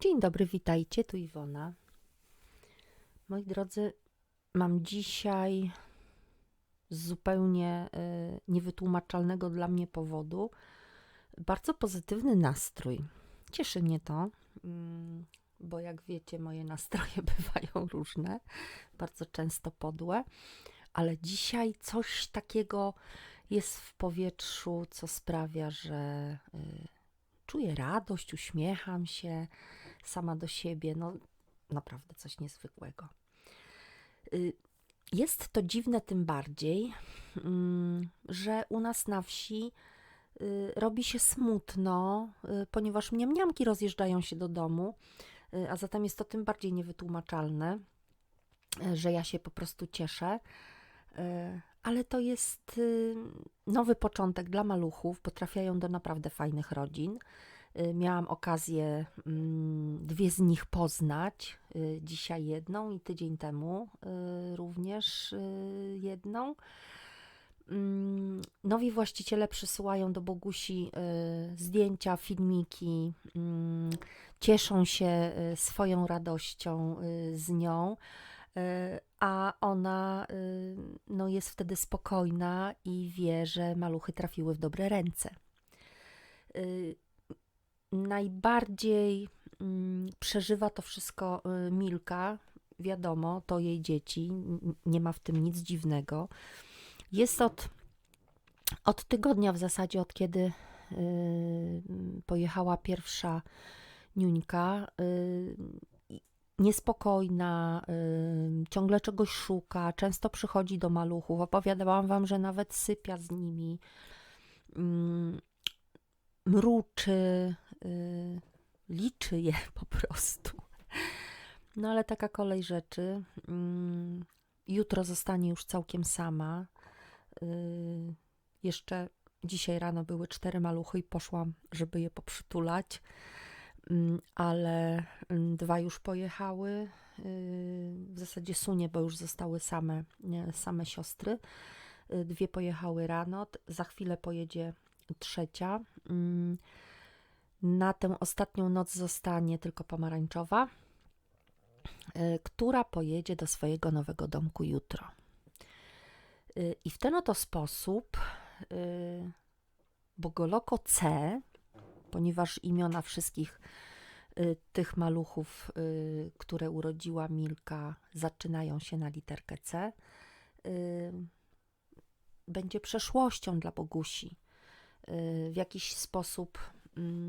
Dzień dobry, witajcie, tu Iwona. Moi drodzy, mam dzisiaj z zupełnie y, niewytłumaczalnego dla mnie powodu bardzo pozytywny nastrój. Cieszy mnie to, mm, bo jak wiecie, moje nastroje bywają różne, bardzo często podłe, ale dzisiaj coś takiego jest w powietrzu, co sprawia, że y, czuję radość, uśmiecham się sama do siebie. No, naprawdę coś niezwykłego. Y, Jest to dziwne tym bardziej, mm, że u nas na wsi y, robi się smutno, y, ponieważ mniamniamki rozjeżdżają się do domu, a zatem jest to tym bardziej niewytłumaczalne, że ja się po prostu cieszę. Ale to jest nowy początek dla maluchów, bo trafiają do naprawdę fajnych rodzin. Y, Miałam okazję mm, dwie z nich poznać. y, Dzisiaj jedną i tydzień temu y, również jedną. Mm, Nowi właściciele przysyłają do Bogusi zdjęcia, filmiki, mm, cieszą się swoją radością z nią, a ona no, jest wtedy spokojna i wie, że maluchy trafiły w dobre ręce. Najbardziej mm, przeżywa to wszystko y, Milka. Wiadomo, to jej dzieci, nie ma w tym nic dziwnego. Jest od, od tygodnia w zasadzie, od kiedy y, pojechała pierwsza niuńka, y, niespokojna, ciągle czegoś szuka, często przychodzi do maluchów. Opowiadałam wam, że nawet sypia z nimi, mm, mruczy, y, liczy je po prostu. No ale taka kolej rzeczy. Mm, Jutro zostanie już całkiem sama. Y, Jeszcze dzisiaj rano były cztery maluchy i poszłam, żeby je poprzytulać, Mm, ale mm, dwa już pojechały. Y, W zasadzie sunie, bo już zostały same, same siostry. Dwie pojechały rano, za chwilę pojedzie trzecia. Na tę ostatnią noc zostanie tylko pomarańczowa, y, która pojedzie do swojego nowego domku jutro. Y, I w ten oto sposób y, Bogoloko C, ponieważ imiona wszystkich tych maluchów, które urodziła Milka, zaczynają się na literkę C, będzie przeszłością dla Bogusi. W jakiś sposób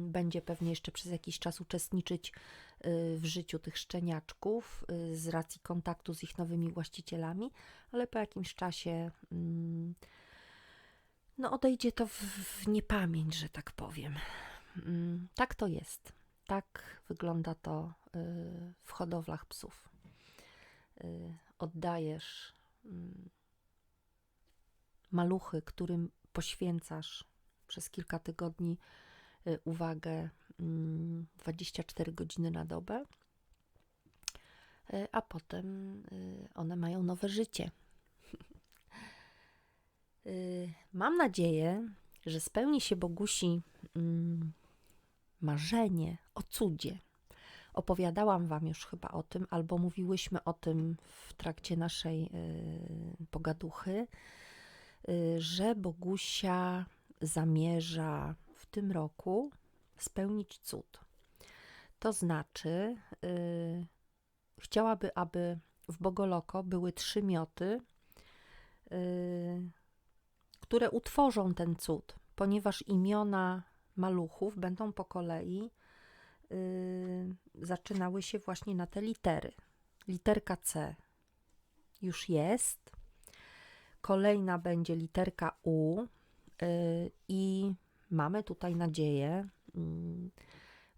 będzie pewnie jeszcze przez jakiś czas uczestniczyć y, w życiu tych szczeniaczków y, z racji kontaktu z ich nowymi właścicielami, ale po jakimś czasie mm, no odejdzie to w, w niepamięć, że tak powiem. Mm, Tak to jest. Tak wygląda to y, w hodowlach psów. Oddajesz mm, maluchy, którym poświęcasz przez kilka tygodni uwagę mm, 24 godziny na dobę, y, a potem y, one mają nowe życie. Y, Mam nadzieję, że spełni się Bogusi mm, marzenie o cudzie. Opowiadałam Wam już chyba o tym, albo mówiłyśmy o tym w trakcie naszej y, pogaduchy, y, że Bogusia zamierza tym roku spełnić cud. To znaczy, y, chciałaby, aby w Bogoloko były trzy mioty, y, które utworzą ten cud, ponieważ imiona maluchów będą po kolei y, zaczynały się właśnie na te litery. Literka C już jest. Kolejna będzie literka U y, i mamy tutaj nadzieję, mm,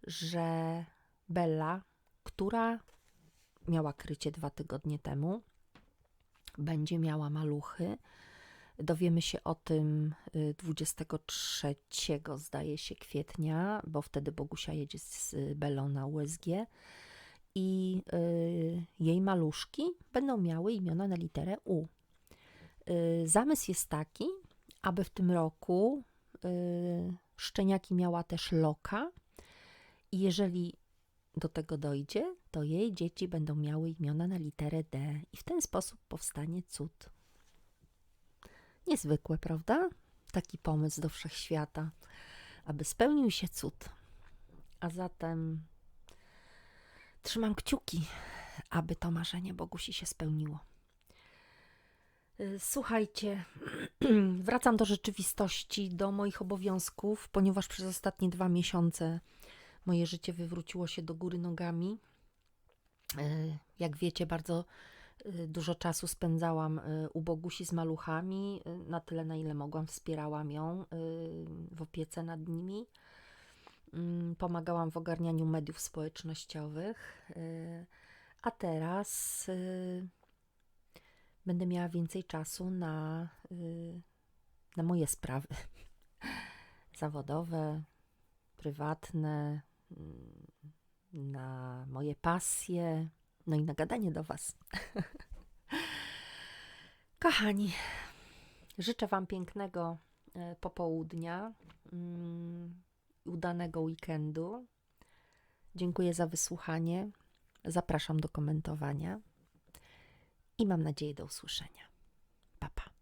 że Bella, która miała krycie dwa tygodnie temu, będzie miała maluchy. Dowiemy się o tym y, 23 zdaje się kwietnia, bo wtedy Bogusia jedzie z Belą na USG i y, jej maluszki będą miały imiona na literę U. Y, Zamysł jest taki, aby w tym roku y, szczeniaki miała też loka i jeżeli do tego dojdzie, to jej dzieci będą miały imiona na literę D i w ten sposób powstanie cud. Niezwykłe, prawda? Taki pomysł do wszechświata, aby spełnił się cud. A zatem trzymam kciuki, aby to marzenie Bogusi się spełniło. Słuchajcie, wracam do rzeczywistości, do moich obowiązków, ponieważ przez ostatnie dwa miesiące moje życie wywróciło się do góry nogami. Y, Jak wiecie, bardzo y, dużo czasu spędzałam y, u Bogusi z maluchami. Na tyle, na ile mogłam, wspierałam ją w opiece nad nimi. Mm, Pomagałam w ogarnianiu mediów społecznościowych. A teraz będę miała więcej czasu na, y, na moje sprawy zawodowe, prywatne, mm, na moje pasje, no i na gadanie do Was. Kochani, życzę Wam pięknego e, popołudnia, mm, udanego weekendu. Dziękuję za wysłuchanie. Zapraszam do komentowania i mam nadzieję do usłyszenia. Pa, pa.